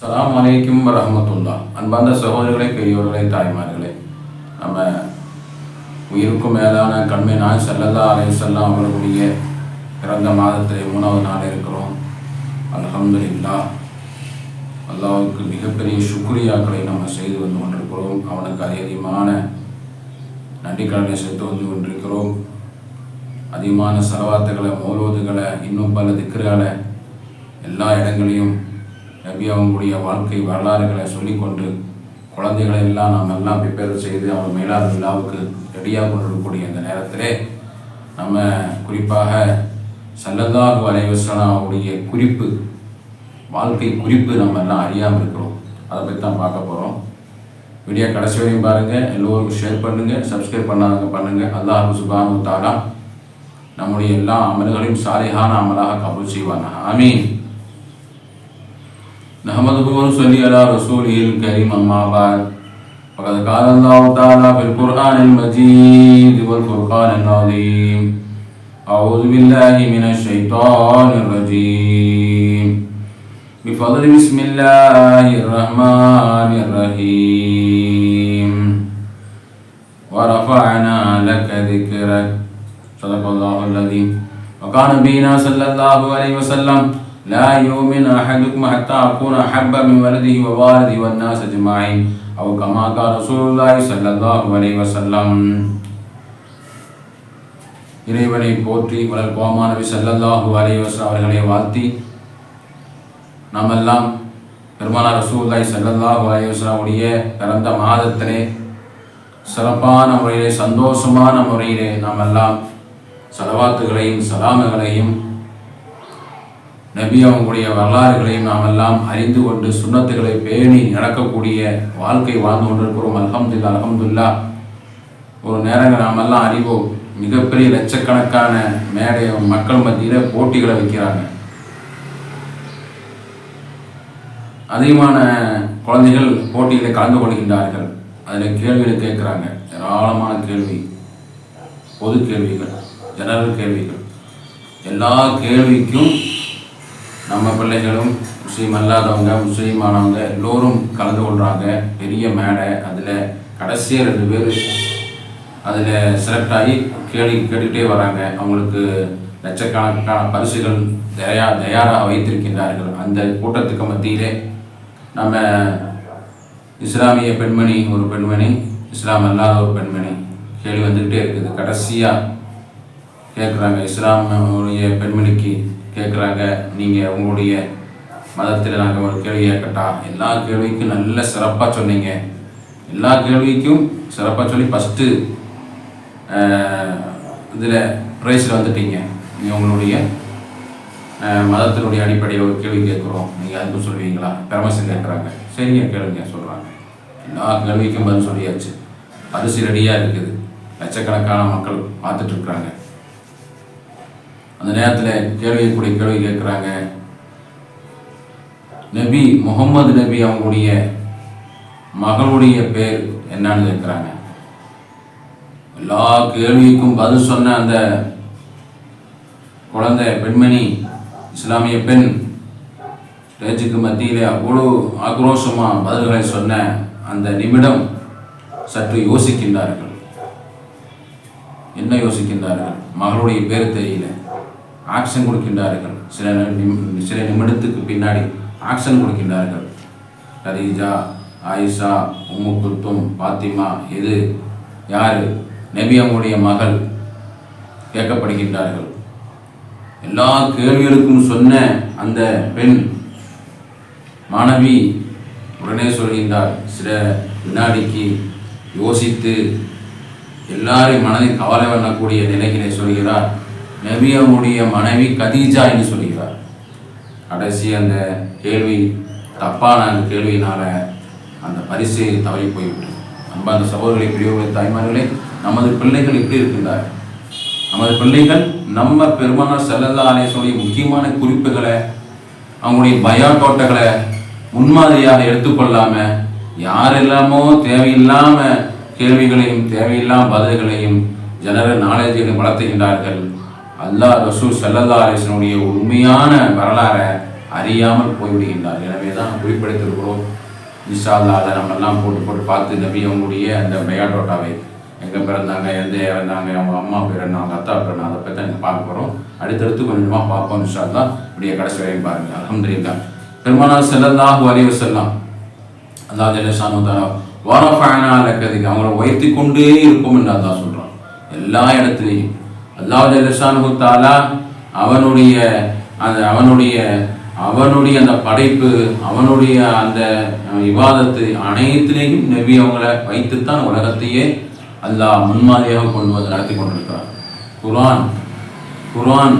சலாம் அலைக்கும் ரஹமத்துல்லா அன்பார்ந்த சகோதரர்களே பெரியோர்களே தாய்மார்களே நம்ம உயிருக்கும் மேலான கண்மை நாய் அலை அலைஹிஸ்ஸலாம் அவர்களுடைய பிறந்த மாதத்திலே மூணாவது நாள் இருக்கிறோம். அலமது இல்லா அல்லாவுக்கு மிகப்பெரிய சுக்ரியாக்களை நம்ம செய்து வந்து கொண்டிருக்கிறோம். அவனுக்கு அதிகமான நன்றிக்கடனை செலுத்து வந்து கொண்டிருக்கிறோம். அதிகமான செலவாத்துகளை மௌலோதுகளை இன்னும் பல திக்ருகளை எல்லா இடங்களையும் நபி அவங்களுடைய வாழ்க்கை வரலாறுகளை சொல்லிக்கொண்டு குழந்தைகளை எல்லாம் நாம் எல்லாம் ப்ரிப்பேர் செய்து அவங்க மேலாத விழாவுக்கு ரெடியாக கொண்டிருக்கக்கூடிய இந்த நேரத்திலே நம்ம குறிப்பாக சல்லல்லாஹு அலைவசனாவுடைய குறிப்பு வாழ்க்கை குறிப்பு நம்ம எல்லாம் அறியாமல் இருக்கிறோம். அதை பற்றி தான் பார்க்க போகிறோம் வீடியோ கடைசி வரையும் பாருங்கள் எல்லோருக்கும் ஷேர் பண்ணுங்கள் சப்ஸ்கிரைப் பண்ணாதவங்க பண்ணுங்கள் அல்லாஹ் சுபானு தாரா நம்முடைய எல்லா அமல்களையும் சாலையான அமலாக கபூல் செய்வாங்க ஆமீன். نحمده ونصلي على رسوله الكريم أما بعد فقد قال الله تعالى في القرآن المجيد والفرقان العظيم أعوذ بالله من الشيطان الرجيم. بفضل بسم الله الرحمن الرحيم. ورفعنا لك ذكرك. صدق الله العظيم. وكان بنا صلى الله عليه وسلم لا يؤمن أحدكم حتى أكون أحب من ولده ووالده والناس أجمعين أو كما قال رسول الله صلى الله عليه وسلم இறைவனை போற்றி வளர் கோமா நபி ஸல்லல்லாஹு அலைஹி வஸல்லம் அவர்களை வாழ்த்தி நாமெல்லாம் பெருமானார் ரசூலுல்லாஹி ஸல்லல்லாஹு அலைஹி வஸல்லம் உடைய பிறந்த மாதத்திலே சிறப்பான முறையிலே சந்தோஷமான முறையிலே நாம் எல்லாம் சலவாத்துகளையும் சலாமுகளையும் நபி அவங்களுடைய வரலாறுகளையும் நாம் எல்லாம் அறிந்து கொண்டு சுண்ணத்துகளை பேணி நடக்கக்கூடிய வாழ்க்கை வாழ்ந்து கொண்டிருக்கிறோம். அல்ஹம்துல்லா அலமதுல்லா ஒரு நேரங்கள் நாம் எல்லாம் அறிவோம். மிகப்பெரிய லட்சக்கணக்கான மேடை மக்கள் மத்தியில் போட்டிகளை வைக்கிறாங்க. அதிகமான குழந்தைகள் போட்டியில் கலந்து கொள்கின்றார்கள். அதில் கேள்விகள் கேட்குறாங்க. ஏராளமான கேள்வி. பொது கேள்விகள் ஜெனரல் கேள்விகள். எல்லா கேள்விக்கும் நம்ம பிள்ளைகளும் முஸ்லீம் அல்லாதவங்க முஸ்லீமானவங்க எல்லோரும் கலந்து கொள்கிறாங்க பெரிய மேடை அதில் கடைசியாக ரெண்டு பேர் அதில் செலக்ட் ஆகி கேள்வி கேட்டுக்கிட்டே வராங்க. அவங்களுக்கு லட்சக்கணக்கான பரிசுகள் தயா தயாராக வைத்திருக்கின்றார்கள். அந்த கூட்டத்துக்கு மத்தியிலே நம்ம இஸ்லாமிய பெண்மணி ஒரு பெண்மணி இஸ்லாம் அல்லாத ஒரு பெண்மணி கேள்வி வந்துக்கிட்டே இருக்குது. கடைசியாக கேட்குறாங்க இஸ்லாமுடைய பெண்மணிக்கு கேட்குறாங்க நீங்கள் உங்களுடைய மதத்தில் நாங்கள் ஒரு கேள்வி கேட்கட்டா? எல்லா கேள்விக்கும் நல்ல சிறப்பாக சொன்னீங்க. எல்லா கேள்விக்கும் சிறப்பாக சொல்லி ஃபஸ்ட்டு இதில் ப்ரைஸில் வந்துட்டீங்க. நீங்கள் உங்களுடைய மதத்தினுடைய அடிப்படையில் ஒரு கேள்வி கேட்குறோம். நீங்கள் அதுக்கும் சொல்லுவீங்களா? பெர்மிஷன் கேட்குறாங்க சரிங்க கேளுங்க சொல்கிறாங்க எல்லா கேள்விக்கும் பதில் சொல்லியாச்சு. அரிசி ரெடியாக இருக்குது. லட்சக்கணக்கான மக்கள் பார்த்துட்ருக்குறாங்க அந்த நேரத்தில் கேள்விக்கூடிய கேள்வி கேட்குறாங்க நபி முகமது நபி அவங்களுடைய மகளுடைய பேர் என்னன்னு கேட்குறாங்க எல்லா கேள்விக்கும் பதில் சொன்ன அந்த குழந்தை பெண்மணி இஸ்லாமிய பெண் ஸ்டேஜுக்கு மத்தியிலே அவ்வளோ ஆக்ரோஷமாக பதில்களை சொன்ன அந்த நிமிடம் சற்று யோசிக்கின்றார்கள். என்ன யோசிக்கின்றார்கள்? மகளுடைய பேர் தெரியல. ஆக்ஷன் கொடுக்கின்றார்கள். சில நிமி- சில நிமிடத்துக்கு பின்னாடி ஆக்ஷன் கொடுக்கின்றார்கள். கதீஜா ஆயிஷா உம்மு குல்தும் பாத்திமா எது யார் நபி மகள் கேட்கப்படுகின்றார்கள். எல்லா கேள்விகளுக்கும் சொன்ன அந்த பெண் மாணவி உடனே சொல்கின்றார். சில வினாடிக்கு யோசித்து எல்லாரையும் மனதில் கவலை பண்ணக்கூடிய நிலைகளை சொல்கிறார். நபி அவங்களுடைய மனைவி கதீஜா என்று சொல்கிறார். கடைசி அந்த கேள்வி தப்பான அந்த கேள்வியினால அந்த பரிசு தவறி போய்விட்டது. நம்ம அந்த சகோதரர்களை பெரியவர்களை தாய்மார்களே நமது பிள்ளைகள் எப்படி இருக்கின்றார் நமது பிள்ளைகள் நம்ம பெருமானார் செல்லல்லா அலேசனுடைய முக்கியமான குறிப்புகளை அவங்களுடைய பயாட்டோட்டங்களை முன்மாதிரியாக எடுத்துக்கொள்ளாம யாரெல்லாமோ தேவையில்லாம கேள்விகளையும் தேவையில்லாம பதில்களையும் ஜெனரல் நாலேஜையும் வளர்த்துகின்றார்கள். அல்லாஹ் ரசூல் சல்லல்லா அலிஸ்வனுடைய உண்மையான வரலாறை அறியாமல் போய்விடுகின்றார். எனவே தான் குறிப்பிடுத்திருக்கிறோம் இன்ஷா அதை நம்ம எல்லாம் போட்டு போட்டு பார்த்து நபி அவங்களுடைய அந்த பயாடோட்டாவை எங்கே பிறந்தாங்க எந்த இறந்தாங்க அவங்க அம்மா பேர் அவங்க அத்தா பிறந்தாங்க அதை பற்றி நீங்கள் பார்க்க போகிறோம் அடுத்தடுத்து கொஞ்சமாக பார்ப்போம் இன்ஷா இப்படியே கடைசி வரையும் பாருங்க. அலமதுல்லா பெருமானார் ஸல்லல்லாஹு வலிவு செல்லாம் அல்லாஹ் ஜல்லஷானு தாலா வரஃபஅனா லக்கதிக் அவங்கள உயர்த்தி கொண்டே இருக்கும் என்று அதான் சொல்றான். எல்லா இடத்துலையும் அல்லாஹ் ஜல்லஷானு தாலா அவனுடைய அந்த அவனுடைய அவனுடைய அந்த படைப்பு அவனுடைய அந்த விவாதத்து அனைத்திலேயும் நபி அவங்கள வைத்துத்தான் உலகத்தையே அல்லாஹ் முன்மாதிரியாக கொண்டு வந்து நடத்தி கொண்டிருக்கிறார் குரான் குரான்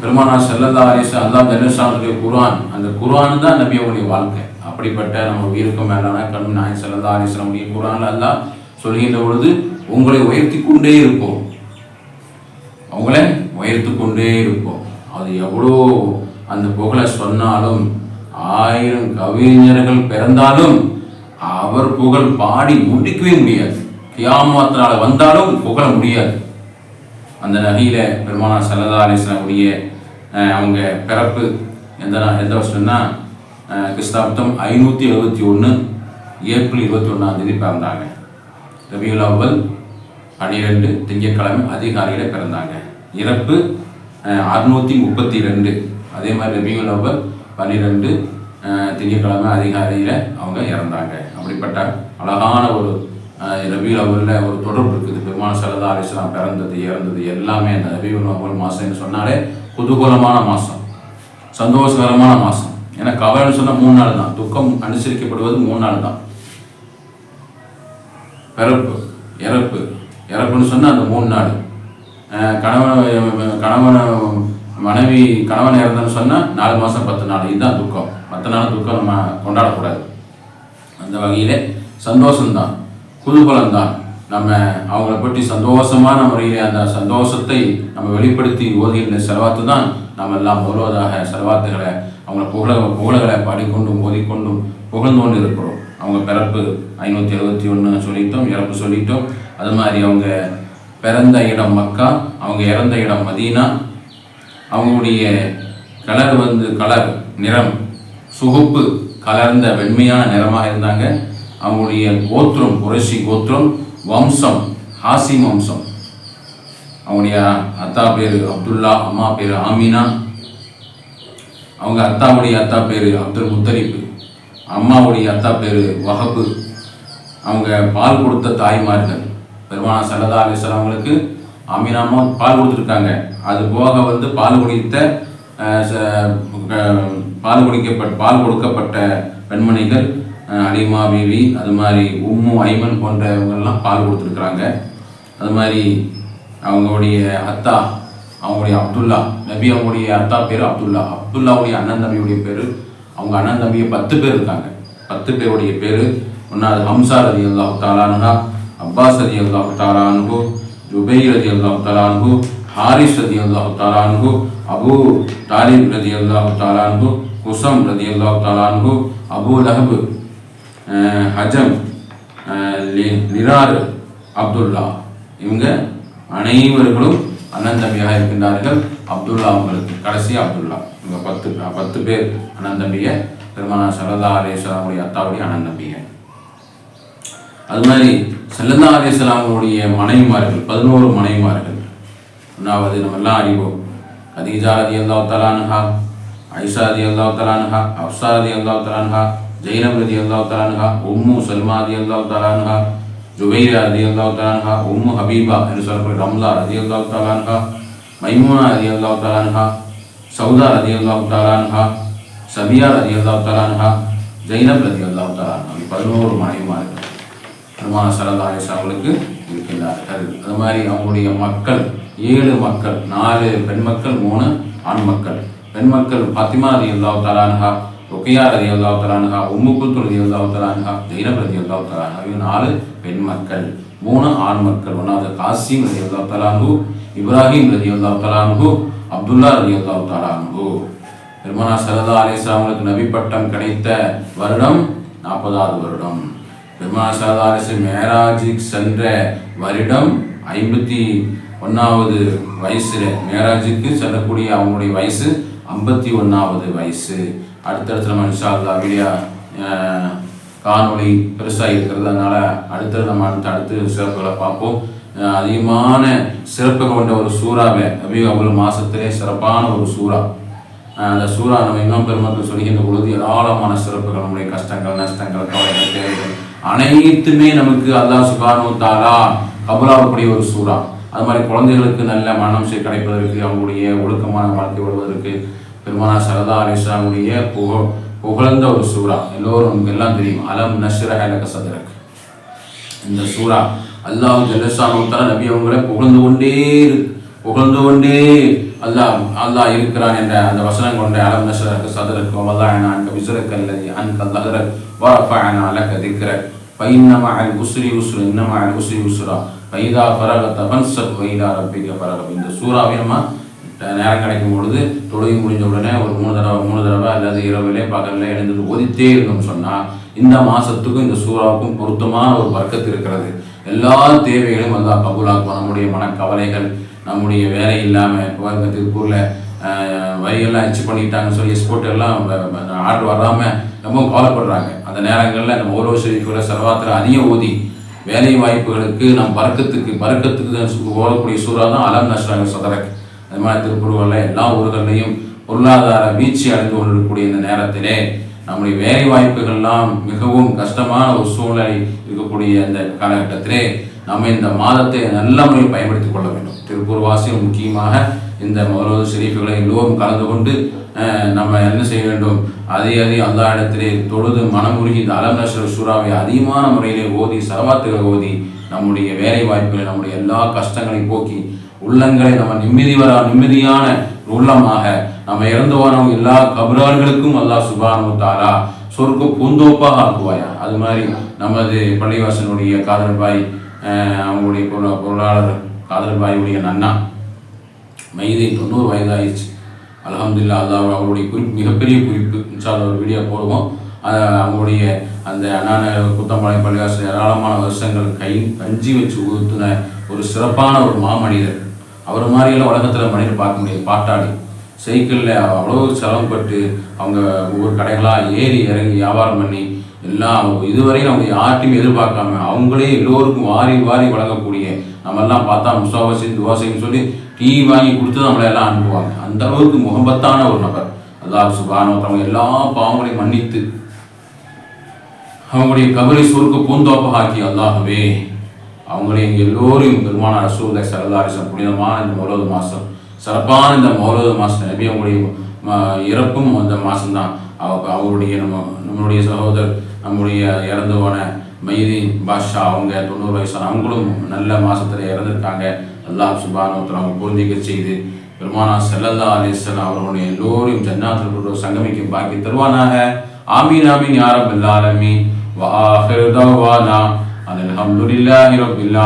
பெருமானா செல்லல்லா அலிசா அல்லா ஜல்லஷானுடைய குரான் அந்த குரான் தான் நபி அவங்களுடைய வாழ்க்கை. அப்படிப்பட்ட நம்ம உயிருக்கும் மேலான கண் செல்லதா செல்லல்லா அலிஸ்லாமுடைய குரான் அல்லாஹ் சொல்கின்ற பொழுது உங்களை உயர்த்தி கொண்டே இருப்போம். கொண்டே இருப்போம். அது எவ்வளோ அந்த புகழை சொன்னாலும் ஆயிரம் கவிஞர்கள் பிறந்தாலும் அவர் புகழ் பாடி முடிக்கவே முடியாது. கியாமத்தினால் வந்தாலும் புகழ முடியாது. அந்த நகையில் பெருமானார் சல்லா அலிஸ்லாமுடைய அவங்க பிறப்பு எந்த நாள் எந்த வருஷம்னா கிறிஸ்தாப்தம் ஐநூற்றி எழுபத்தி ஒன்று ஏப்ரல் இருபத்தி ஒன்றாம் தேதி பிறந்தாங்க. ரபியுல் அவ்வல் பன்னிரெண்டு திங்கட்கிழமை அதிகாலையில் பிறந்தாங்க. இறப்பு அறுநூற்றி முப்பத்தி ரெண்டு. அதே மாதிரி ரபியுல் அவ்வல் பன்னிரெண்டு திங்கட்கிழமை அதிகாலையில் அவங்க இறந்தாங்க. அப்படிப்பட்ட அழகான ஒரு அஹ், ரபியுல் ஒரு தொடர்பு இருக்குது. பெருமான சரதா அலிஸ்லாம் பிறந்தது இறந்தது எல்லாமே அந்த ரபியுல் அவ்வல் மாதம்னு சொன்னாலே குதூகூலமான மாதம் சந்தோஷகரமான மாதம் ஏன்னா கவலைன்னு சொன்னால் மூணு நாள் தான். துக்கம் அனுசரிக்கப்படுவது மூணு நாள் தான். பிறப்பு இறப்பு இறப்புன்னு சொன்னால் அந்த மூணு நாள். கணவன் கணவன் மனைவி கணவன் இறந்தன்னு சொன்னால் நாலு மாதம் பத்து நாள். இதுதான் துக்கம். பத்து நாள் துக்கம் நம்ம கொண்டாடக்கூடாது. அந்த வகையில் சந்தோஷம்தான். குதூகலம்தான் நம்ம அவங்கள பற்றி சந்தோஷமான முறையில் அந்த சந்தோஷத்தை நம்ம வெளிப்படுத்தி ஓதுகின்ற செலவாத்து தான் நம்ம எல்லாம் முழுவதாக செலவாத்துகளை அவங்கள புகழ புகழ்களை பாடிக்கொண்டும் ஓதிக்கொண்டும் புகழ்ந்து கொண்டு இருக்கிறோம் அவங்க பிறப்பு ஐநூற்றி எழுபத்தி ஒன்று சொல்லிட்டோம் இறப்பு சொல்லிட்டோம். அது மாதிரி அவங்க பிறந்த இடம் மக்கா அவங்க இறந்த இடம் மதீனா. அவங்களுடைய கலர் வந்து கலர் நிறம் சுகுப்பு கலர்ந்த வெண்மையான நிறமாக இருந்தாங்க. அவங்களுடைய கோத்திரம் குறைஷி கோத்திரம் வம்சம் ஹாசிம் வம்சம். அவங்களுடைய அத்தா பேர் அப்துல்லா அம்மா பேர் ஆமினா. அவங்க அத்தாவுடைய அத்தா பேர் அப்துல் முத்தரிப்பு அம்மாவுடைய அத்தா பேர் வஹபு அவங்க பால் கொடுத்த தாய்மார்கள். பெருமானா சல்லதா அலிஸ்லாம் அவங்களுக்கு அமீனாமா பால் கொடுத்துருக்காங்க. அது போக வந்து பால் குடித்த ச- பால் குடிக்கப்பட்ட பால் கொடுக்கப்பட்ட பெண்மணிகள் அலிமா பிவி அது மாதிரி உம்மு ஐமன் போன்றவங்கெல்லாம் பால் கொடுத்துருக்குறாங்க. அது மாதிரி அவங்களுடைய அத்தா அவங்களுடைய அப்துல்லா நபி அவங்களுடைய அத்தா பேர் அப்துல்லா. அப்துல்லாவுடைய அண்ணன் தம்பியுடைய பேர் அவங்க அண்ணன் தம்பியை பத்து பேர் இருக்காங்க. பத்து பேருடைய பேர் ஒன்றாவது ஹம்சா ரதி அல்லாஹ் தாலானுஹா அப்பாஸ் ரதி அல்லாஹ் தாலானுஹு ஜுபை ரதி அல்லாஹ் தாலானுஹு ஹாரிஸ் ரதி அல்லாஹ் தாலானுஹு அபு தாலிப் ரதி அல்லாஹ் தாலானுஹு குசம் ரதி அல்லாஹ் தாலானுஹு அபு லஹப் ஹஜம் நிரார் அப்துல்லா. இவங்க அனைவர்களும் அண்ணன் தம்பியாக இருக்கின்றார்கள். அப்துல்லா அவங்களுக்கு கடைசி அப்துல்லா. இவங்க பத்து பத்து பேர் அண்ணன் தம்பிய பெருமானா சல்லா அலேஸ்வராமுடைய அத்தாவுடைய அண்ணன் அது மாதிரி செல்லந்தா அலிஸ்லாமுடைய மனைவிமார்கள் பதினோரு மனைவிமார்கள் ஒன்றாவது நம்ம எல்லாம் அறிவோம் கதீஜா ரதி அல்லா தலானுஹா ஐஷா ரதி அல்லா தலானுஹா அப்சா ரதி அல்லா தலானுஹா ஜெயினப் ரதி அல்லா தலானுஹா உம்மு சல்மா ரதி அல்லா தலானுஹா ஜுபைரா அதி அல்லா தலானுஹா உம்மு ஹபீபா என்று சொல்லக்கூடிய ரம்லா அதி அல்லா தலானுஹா மைமூனா அதி அல்லா தலானுஹா சௌதா அதி அல்லா தலானுஹா சபியா அதி அல்லா தலானுஹா ஜெயினப் ரதி அல்லா தலானுஹா பதினோரு மனைவிமார்கள் பெருமான சரதா அவங்களுக்கு இருக்கின்றார்கள். அது மாதிரி அவங்களுடைய மக்கள் ஏழு மக்கள் நாலு பெண் மக்கள் மூணு ஆண் மக்கள். பெண் மக்கள் பாத்திமா ரதி அல்லாஹ் தலான்ஹா ருக்கையா ரதி அல்லாஹ் தலான்ஹா உம்மு குல்து ரதி அல்லாஹ் தலான்ஹா ஜெயினப் ரதி அல்லாஹ் தலான்ஹா இவங்க நாலு பெண் மக்கள் மூணு ஆண் மக்கள். ஒன்றாவது காசிம் ரதி அல்லாஹ் தலான்ஹு இப்ராஹிம் ரதி அல்லாஹ் தலான்ஹு அப்துல்லா ரதி அல்லாஹ் தலான்ஹு பெருமானா சரதா அலிஸ்லாம் அவங்களுக்கு நபி பட்டம் கிடைத்த வருடம் நாற்பதாவது வருடம். பெருமானா சரதா மேராஜுக்கு சென்ற வருடம் ஐம்பத்தி ஒன்றாவது வயசுல மேராஜுக்கு செல்லக்கூடிய அவங்களுடைய வயசு ஐம்பத்தி ஒன்றாவது வயசு. அடுத்தடுத்து நம்ம இன்ஷால்லா வீடியா காணொளி பெருசாக இருக்கிறது அடுத்தடுத்த அடுத்தது நம்ம அடுத்து அடுத்து சிறப்புகளை பார்ப்போம். அதிகமான சிறப்பு கொண்ட ஒரு சூறாவை அபி அவ்வளவு மாதத்திலே சிறப்பான ஒரு சூறா. அந்த சூறா நம்ம இன்னும் பெருமக்கள் சொல்லிக்கின்ற பொழுது ஏராளமான சிறப்புகள் நம்முடைய கஷ்டங்கள் நஷ்டங்கள் கவலைகள் தேவைகள் அனைத்துமே நமக்கு அல்லாஹ் சுபானு தாலா கபலாகக்கூடிய ஒரு சூறா. அது மாதிரி குழந்தைகளுக்கு நல்ல மனம் கிடைப்பதற்கு அவங்களுடைய ஒழுக்கமான வாழ்க்கை வருவதற்கு பெருமானா சரதா அலிஸ்லாமுடைய புக புகழ்ந்த ஒரு சூறா. எல்லோரும் நமக்கு எல்லாம் தெரியும். அலம் நஷ்ர ஹலக சதரக். இந்த சூறா அல்லாஹ் ஜல்லஷானுத்தால நபி அவங்களை புகழ்ந்து கொண்டே புகழ்ந்து கொண்டே அல்லாஹ் அல்லாஹ் இருக்கிறான் என்ற அந்த வசனம் கொண்ட அலம் நஷ்ரஹ சதரக் வல்லாஹனா அன்க விஸ்ரக் அல்லதி அன்க அலக வரஃபஅனா லக திக்ரக் ஃபைன்னமா அல் உஸ்ரி உஸ்ரு இன்னமா அல் உஸ்ரி உஸ்ரா ஃபைதா வைதா ஃபன்சப் ரப்பிக ஃபரகப் இந்த சூறாவை நம்ம நேரம் கிடைக்கும் பொழுது தொழுகை முடிஞ்ச உடனே ஒரு மூணு தடவை மூணு தடவை அல்லது இரவிலே பகலில் எழுந்து ஓதித்தே இருந்தோம்னு சொன்னால் இந்த மாதத்துக்கும் இந்த சூறாவுக்கும் பொருத்தமான ஒரு வர்க்கத்து இருக்கிறது. எல்லா தேவைகளையும் அல்லாஹ் கபூலாக்குவோம் நம்முடைய மனக்கவலைகள் நம்முடைய வேலை இல்லாமல் இப்போ திருப்பூரில் வரியெல்லாம் அச்சு பண்ணிட்டாங்கன்னு சொல்லி எக்ஸ்போர்ட் எல்லாம் ஆர்டர் வராமல் ரொம்ப கவலைப்படுறாங்க. அந்த நேரங்களில் நம்ம ஓரோ ஷெரீஃபில் சர்வாத்திர அதிகம் ஓதி வேலை வாய்ப்புகளுக்கு நம் பறக்கத்துக்கு பறக்கத்துக்கு ஓடக்கூடிய சூறா தான் அலம் நஷ்ராங்க சதரக். அது மாதிரி திருப்பூர்களில் எல்லா ஊர்களையும் பொருளாதார வீழ்ச்சி அடைந்து கொண்டிருக்கக்கூடிய இந்த நேரத்திலே நம்முடைய வேலை வாய்ப்புகள்லாம் மிகவும் கஷ்டமான ஒரு சூழ்நிலை இருக்கக்கூடிய அந்த காலகட்டத்திலே நம்ம இந்த மாதத்தை நல்ல முறையில் பயன்படுத்திக் கொள்ள வேண்டும். திருப்பூர் வாசியும் முக்கியமாக இந்த மௌலவது ஷெரீஃபுகளை எல்லோரும் கலந்து கொண்டு நம்ம என்ன செய்ய வேண்டும்? அதே அதே அந்த இடத்திலே தொழுது மனமுருகி இந்த அலம்நஸ்வர் சூறாவை அதிகமான முறையிலே ஓதி சரவாத்துகளை ஓதி நம்முடைய வேலை வாய்ப்புகளை நம்முடைய எல்லா கஷ்டங்களையும் போக்கி உள்ளங்களை நம்ம நிம்மதி வர நிம்மதியான உள்ளமாக நம்ம இறந்து போனவங்க எல்லா கபரார்களுக்கும் அல்லா சுபானு தாரா சொர்க்க பூந்தோப்பாக ஆக்குவாயா? அது மாதிரி நமது பள்ளிவாசனுடைய காதல் பாய் அவங்களுடைய பொருளாளர் காதல் பாயுடைய நன்னா. மைதை தொண்ணூறு வயதாயிடுச்சு. அல்ஹம்துலில்லாஹ் அல்லாஹ் அவருடைய குறிப்பு மிகப்பெரிய குறிப்பு. இன்ஷால்லா ஒரு வீடியோ போடுவோம். அவங்களுடைய அந்த அண்ணான குத்தம்பாளையம் பள்ளிவாசல் ஏராளமான வருஷங்கள் கை கஞ்சி வச்சு ஊத்துன ஒரு சிறப்பான ஒரு மாமனிதர். அவர் மாதிரியெல்லாம் உலகத்தில் மனிதர் பார்க்க முடியாது. பாட்டாளி. சைக்கிளில் அவ்வளோ செலவுப்பட்டு அவங்க ஒவ்வொரு கடைகளாக ஏறி இறங்கி வியாபாரம் பண்ணி எல்லாம் இதுவரையும் அவங்க யார்ட்டையும் எதிர்பார்க்காம அவங்களே எல்லோருக்கும் வாரி வாரி வழங்கக்கூடிய நம்ம எல்லாம் பார்த்தா முசாவாசி துவாசைன்னு சொல்லி டீ வாங்கி கொடுத்து நம்மளை எல்லாம் அனுப்புவாங்க. அந்த அளவுக்கு முகம்பத்தான ஒரு நபர். அல்லாஹ் சுபானோ எல்லா பாவங்களையும் மன்னித்து அவங்களுடைய கபரை சுருக்க பூந்தோப்பாக ஆக்கி அல்லாகவே அவங்களே எங்க எல்லோரையும் பெருமான ரசூலை சரதாரிசம் புனிதமான இந்த மௌலவது மாதம் சிறப்பான இந்த மௌலத மாசம் நபி அவங்களுடைய இறப்பும் அந்த மாதம்தான் அவருடைய நம்ம நம்மளுடைய சகோதரர் நம்முடைய இறந்தவன போன மைதீன் பாஷா அவங்க தொண்ணூறு வயசான அவங்களும் நல்ல மாசத்துல இறந்துருக்காங்க. அல்லாஹ் சுபானோத்தில் அவங்க பொருந்திக்க செய்து பெருமானா செல்லல்லா அலிஸ்லாம் அவர்களுடைய எல்லோரையும் ஜன்னாத்தில் கொண்டு சங்கமிக்கும் பாக்கி தருவானாக. ஆமீன் ஆமீன் யாரப் இல்லாலமீன் வா ஆஹிர் தவானா அலமதுல்லாஹி ரப்பில்